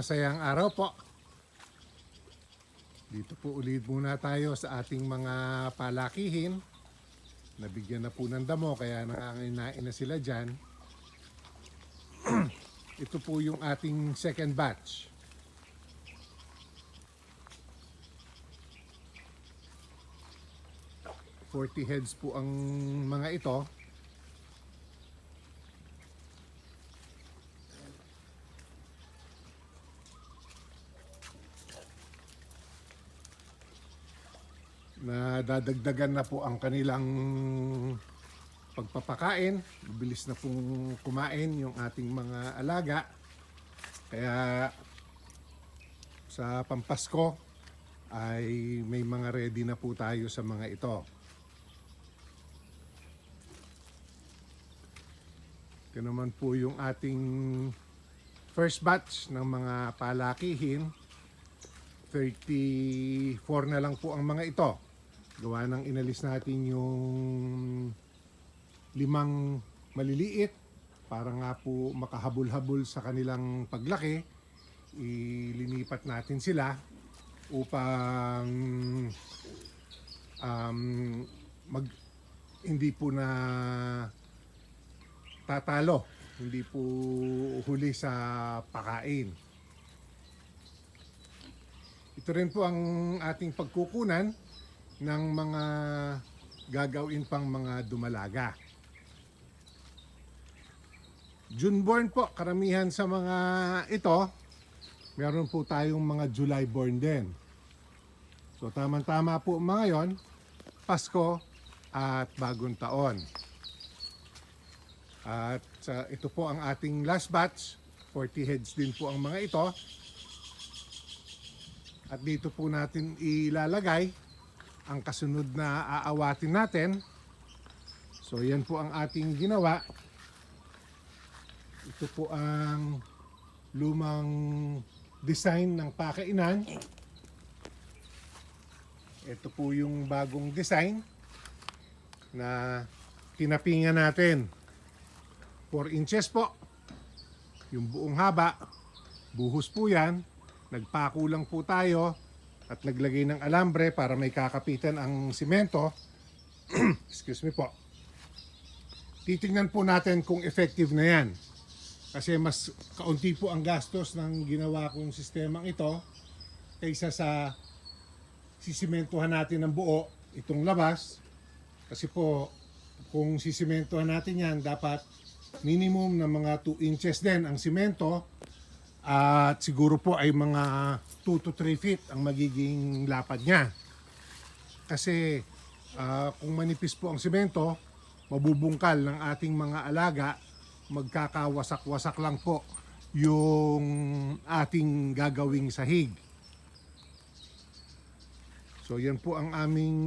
masayang araw po. Dito po ulit muna tayo sa ating mga palakihin. Nabigyan na po ng damo kaya nanganginain na sila dyan. Ito po yung ating second batch. Forty heads po ang mga ito. na dadagdagan na po ang kanilang pagpapakain. Mabilis na pong kumain yung ating mga alaga. Kaya sa Pampasko ay may mga ready na po tayo sa mga ito. Ito naman po yung ating first batch ng mga palakihin. 34 na lang po ang mga ito. Gawa ng inalis natin yung limang maliliit para nga po makahabol-habol sa kanilang paglaki. Ilinipat natin sila upang um, mag hindi po na tatalo, hindi po huli sa pakain. Ito rin po ang ating pagkukunan ng mga gagawin pang mga dumalaga. Junborn po, karamihan sa mga ito, meron po tayong mga July born din. So tamang-tama po mga yon, Pasko at Bagong Taon. At sa ito po ang ating last batch, 40 heads din po ang mga ito. At dito po natin ilalagay ang kasunod na aawatin natin. So yan po ang ating ginawa. Ito po ang lumang design ng pakainan. Ito po yung bagong design na tinapingan natin. 4 inches po. Yung buong haba. Buhos po yan. Nagpako lang po tayo at naglagay ng alambre para may kakapitan ang simento. Excuse me po. Titingnan po natin kung effective na yan. Kasi mas kaunti po ang gastos ng ginawa kong sistemang ito kaysa sa sisimentohan natin ng buo itong labas. Kasi po, kung sisimentohan natin yan, dapat minimum na mga 2 inches din ang simento at siguro po ay mga 2 to 3 feet ang magiging lapad niya. Kasi ah, kung manipis po ang simento, mabubungkal ng ating mga alaga, magkakawasak-wasak lang po yung ating gagawing sahig. So yan po ang aming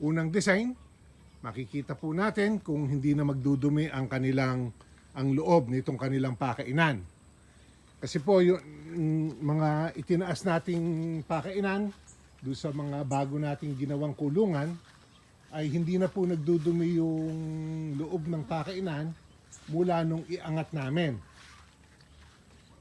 unang design. Makikita po natin kung hindi na magdudumi ang kanilang ang loob nitong kanilang pakainan. Kasi po yung mga itinaas nating pakainan doon sa mga bago nating ginawang kulungan ay hindi na po nagdudumi yung loob ng pakainan mula nung iangat namin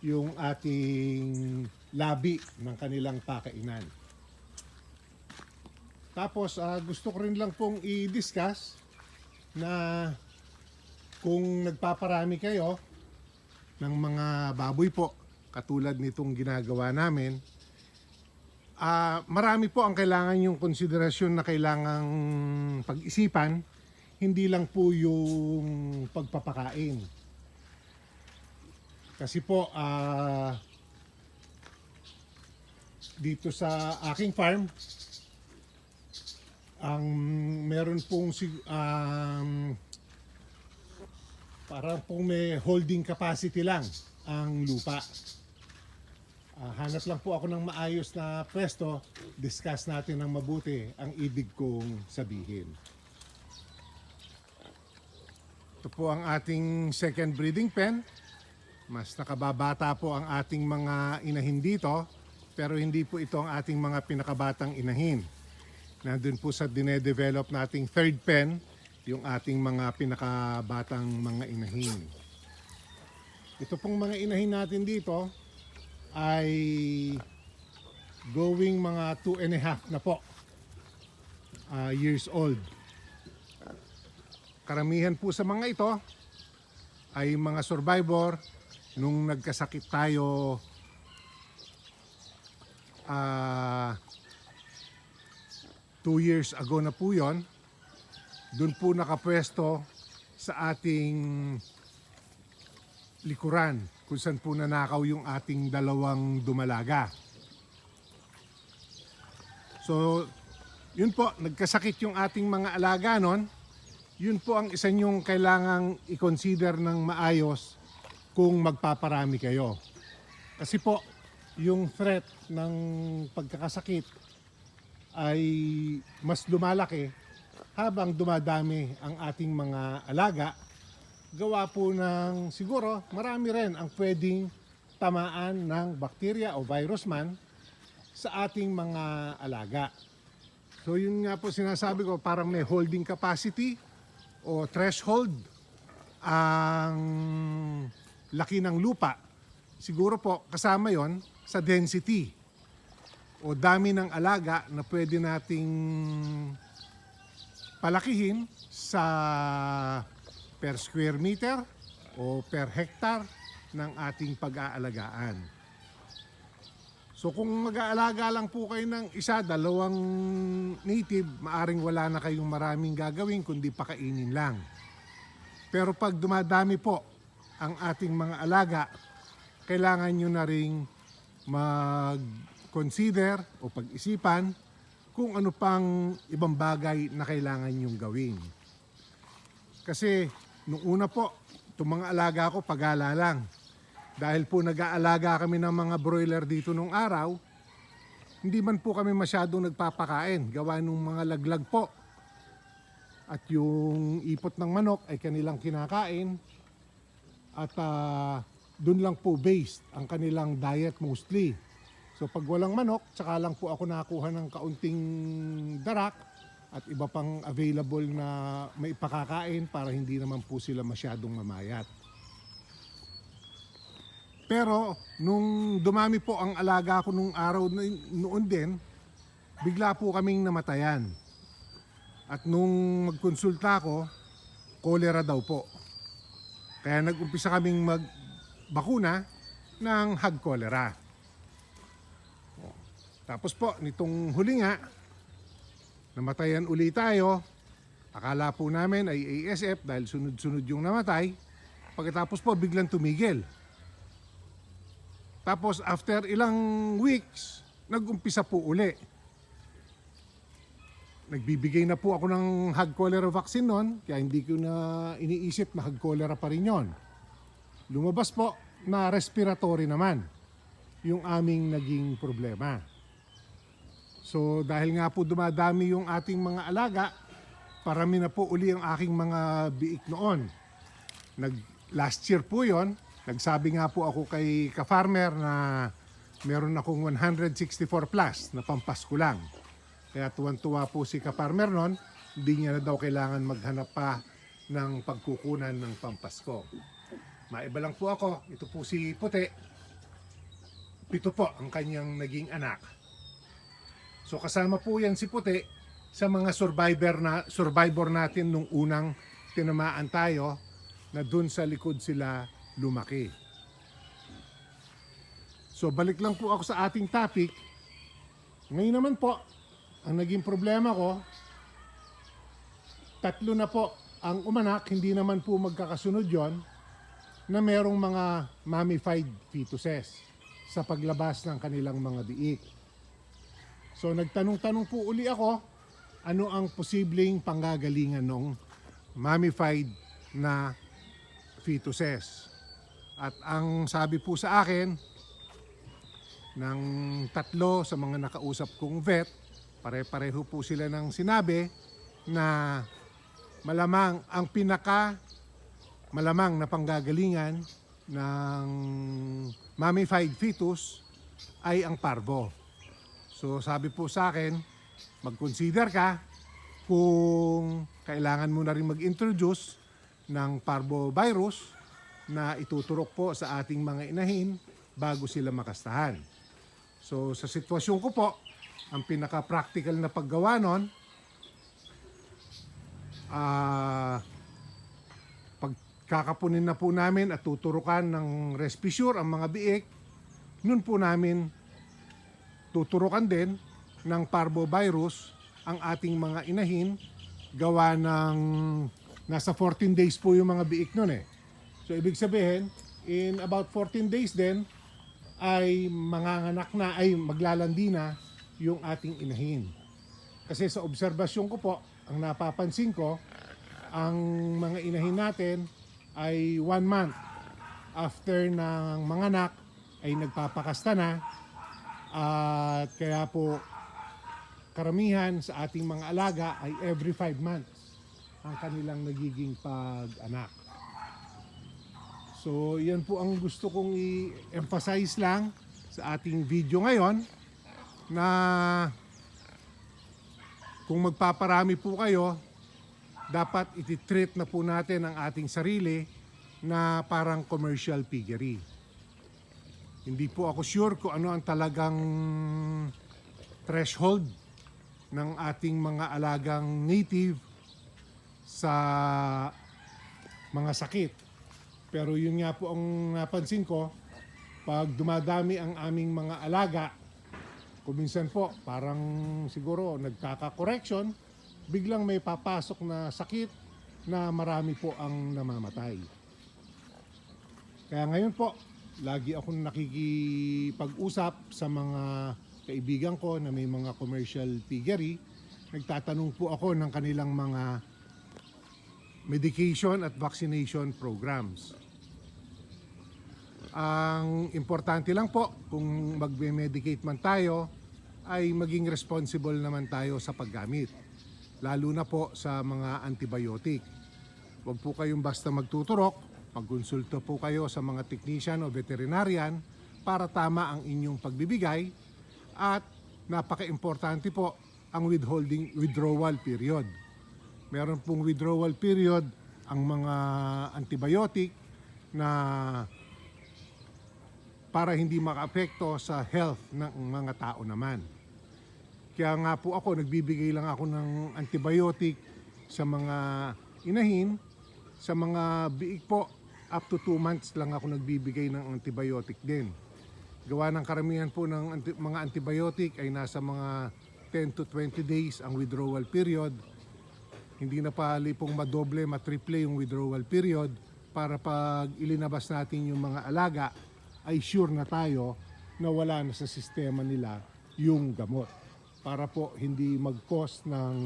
yung ating labi ng kanilang pakainan. Tapos ah, gusto ko rin lang pong i-discuss na kung nagpaparami kayo ng mga baboy po katulad nitong ginagawa namin, ah marami po ang kailangan yung konsiderasyon na kailangang pag-isipan, hindi lang po yung pagpapakain. Kasi po, ah dito sa aking farm, ang meron pong um, parang pong may holding capacity lang ang lupa. Ah, hanap lang po ako ng maayos na pwesto, discuss natin ng mabuti ang ibig kong sabihin. Ito po ang ating second breeding pen. Mas nakababata po ang ating mga inahin dito, pero hindi po ito ang ating mga pinakabatang inahin. Nandun po sa dinedevelop nating third pen, yung ating mga pinakabatang mga inahin. Ito pong mga inahin natin dito, ay going mga two and a half na po ah, years old. Karamihan po sa mga ito ay mga survivor nung nagkasakit tayo ah two years ago na po yon doon po nakapwesto sa ating likuran kung saan po nanakaw yung ating dalawang dumalaga. So, yun po, nagkasakit yung ating mga alaga nun. Yun po ang isa nyong kailangang i-consider ng maayos kung magpaparami kayo. Kasi po, yung threat ng pagkakasakit ay mas lumalaki habang dumadami ang ating mga alaga gawa po ng siguro marami rin ang pwedeng tamaan ng bakterya o virus man sa ating mga alaga. So yun nga po sinasabi ko parang may holding capacity o threshold ang laki ng lupa. Siguro po kasama yon sa density o dami ng alaga na pwede nating palakihin sa per square meter o per hectare ng ating pag-aalagaan. So kung mag-aalaga lang po kayo ng isa, dalawang native, maaring wala na kayong maraming gagawin kundi pakainin lang. Pero pag dumadami po ang ating mga alaga, kailangan nyo na ring mag-consider o pag-isipan kung ano pang ibang bagay na kailangan nyong gawin. Kasi nung una po, itong mga alaga ko pagala lang. Dahil po nag-aalaga kami ng mga broiler dito nung araw, hindi man po kami masyadong nagpapakain. Gawa nung mga laglag po. At yung ipot ng manok ay kanilang kinakain. At ah, dun lang po based ang kanilang diet mostly. So pag walang manok, tsaka lang po ako nakakuha ng kaunting darak at iba pang available na may pakakain para hindi naman po sila masyadong mamayat. Pero nung dumami po ang alaga ko nung araw noon din, bigla po kaming namatayan. At nung magkonsulta ko, cholera daw po. Kaya nag-umpisa kaming magbakuna ng hag cholera. Tapos po, nitong huli nga, namatayan uli tayo. Akala po namin ay ASF dahil sunod-sunod yung namatay. Pagkatapos po, biglang tumigil. Tapos after ilang weeks, nag-umpisa po uli. Nagbibigay na po ako ng hag cholera vaccine noon, kaya hindi ko na iniisip na hag cholera pa rin yon. Lumabas po na respiratory naman yung aming naging problema. So dahil nga po dumadami yung ating mga alaga, parami na po uli ang aking mga biik noon. Nag, last year po yon, nagsabi nga po ako kay ka-farmer na meron akong 164 plus na pampasko lang. Kaya tuwan-tuwa po si ka-farmer noon, hindi niya na daw kailangan maghanap pa ng pagkukunan ng pampasko. Maiba lang po ako, ito po si Puti. Pito po ang kanyang naging anak. So kasama po yan si Puti sa mga survivor na survivor natin nung unang tinamaan tayo na dun sa likod sila lumaki. So balik lang po ako sa ating topic. Ngayon naman po, ang naging problema ko, tatlo na po ang umanak, hindi naman po magkakasunod yon na merong mga mummified fetuses sa paglabas ng kanilang mga biik. So nagtanong-tanong po uli ako, ano ang posibleng panggagalingan ng mummified na fetuses. At ang sabi po sa akin ng tatlo sa mga nakausap kong vet, pare-pareho po sila ng sinabi na malamang ang pinaka malamang na panggagalingan ng mummified fetus ay ang parvo. So sabi po sa akin, mag-consider ka kung kailangan mo na rin mag-introduce ng parvovirus na ituturok po sa ating mga inahin bago sila makastahan. So sa sitwasyon ko po, ang pinaka-practical na paggawa nun, ah pagkakapunin na po namin at tuturukan ng Respisure ang mga biik, nun po namin tuturukan din ng parvovirus ang ating mga inahin gawa ng nasa 14 days po yung mga biik nun eh. So ibig sabihin, in about 14 days din ay manganganak na ay maglalandi na yung ating inahin. Kasi sa obserbasyon ko po, ang napapansin ko, ang mga inahin natin ay one month after ng manganak ay nagpapakasta na at kaya po karamihan sa ating mga alaga ay every 5 months ang kanilang nagiging pag-anak. So, yan po ang gusto kong i-emphasize lang sa ating video ngayon na kung magpaparami po kayo, dapat ititreat na po natin ang ating sarili na parang commercial piggery. Hindi po ako sure kung ano ang talagang threshold ng ating mga alagang native sa mga sakit. Pero yun nga po ang napansin ko, pag dumadami ang aming mga alaga, kuminsan po parang siguro nagkaka-correction, biglang may papasok na sakit na marami po ang namamatay. Kaya ngayon po, lagi akong nakikipag-usap sa mga kaibigan ko na may mga commercial piggery. Nagtatanong po ako ng kanilang mga medication at vaccination programs. Ang importante lang po, kung magme-medicate man tayo, ay maging responsible naman tayo sa paggamit. Lalo na po sa mga antibiotic. Huwag po kayong basta magtuturok, magkonsulta po kayo sa mga technician o veterinarian para tama ang inyong pagbibigay at napaka-importante po ang withholding withdrawal period. Meron pong withdrawal period ang mga antibiotic na para hindi makaapekto sa health ng mga tao naman. Kaya nga po ako, nagbibigay lang ako ng antibiotic sa mga inahin, sa mga biik po, up to 2 months lang ako nagbibigay ng antibiotic din. Gawa ng karamihan po ng anti- mga antibiotic ay nasa mga 10 to 20 days ang withdrawal period. Hindi na pali pong madoble, matriple yung withdrawal period para pag ilinabas natin yung mga alaga ay sure na tayo na wala na sa sistema nila yung gamot para po hindi mag-cause ng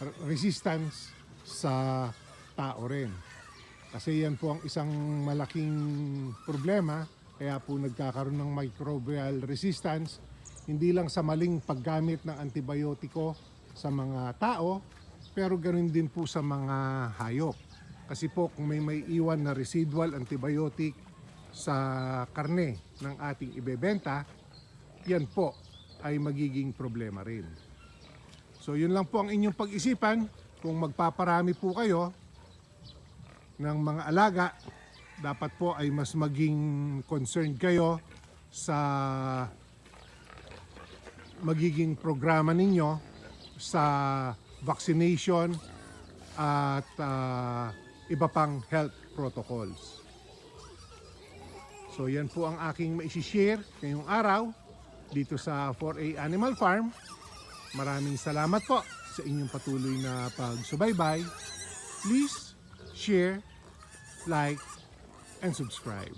re- resistance sa tao rin. Kasi yan po ang isang malaking problema kaya po nagkakaroon ng microbial resistance hindi lang sa maling paggamit ng antibiotiko sa mga tao pero ganoon din po sa mga hayop. Kasi po kung may may iwan na residual antibiotic sa karne ng ating ibebenta, yan po ay magiging problema rin. So yun lang po ang inyong pag-isipan kung magpaparami po kayo ng mga alaga, dapat po ay mas maging concerned kayo sa magiging programa ninyo sa vaccination at ah, iba pang health protocols. So yan po ang aking maisishare ngayong araw dito sa 4A Animal Farm. Maraming salamat po sa inyong patuloy na pagsubaybay. Please share, like, and subscribe.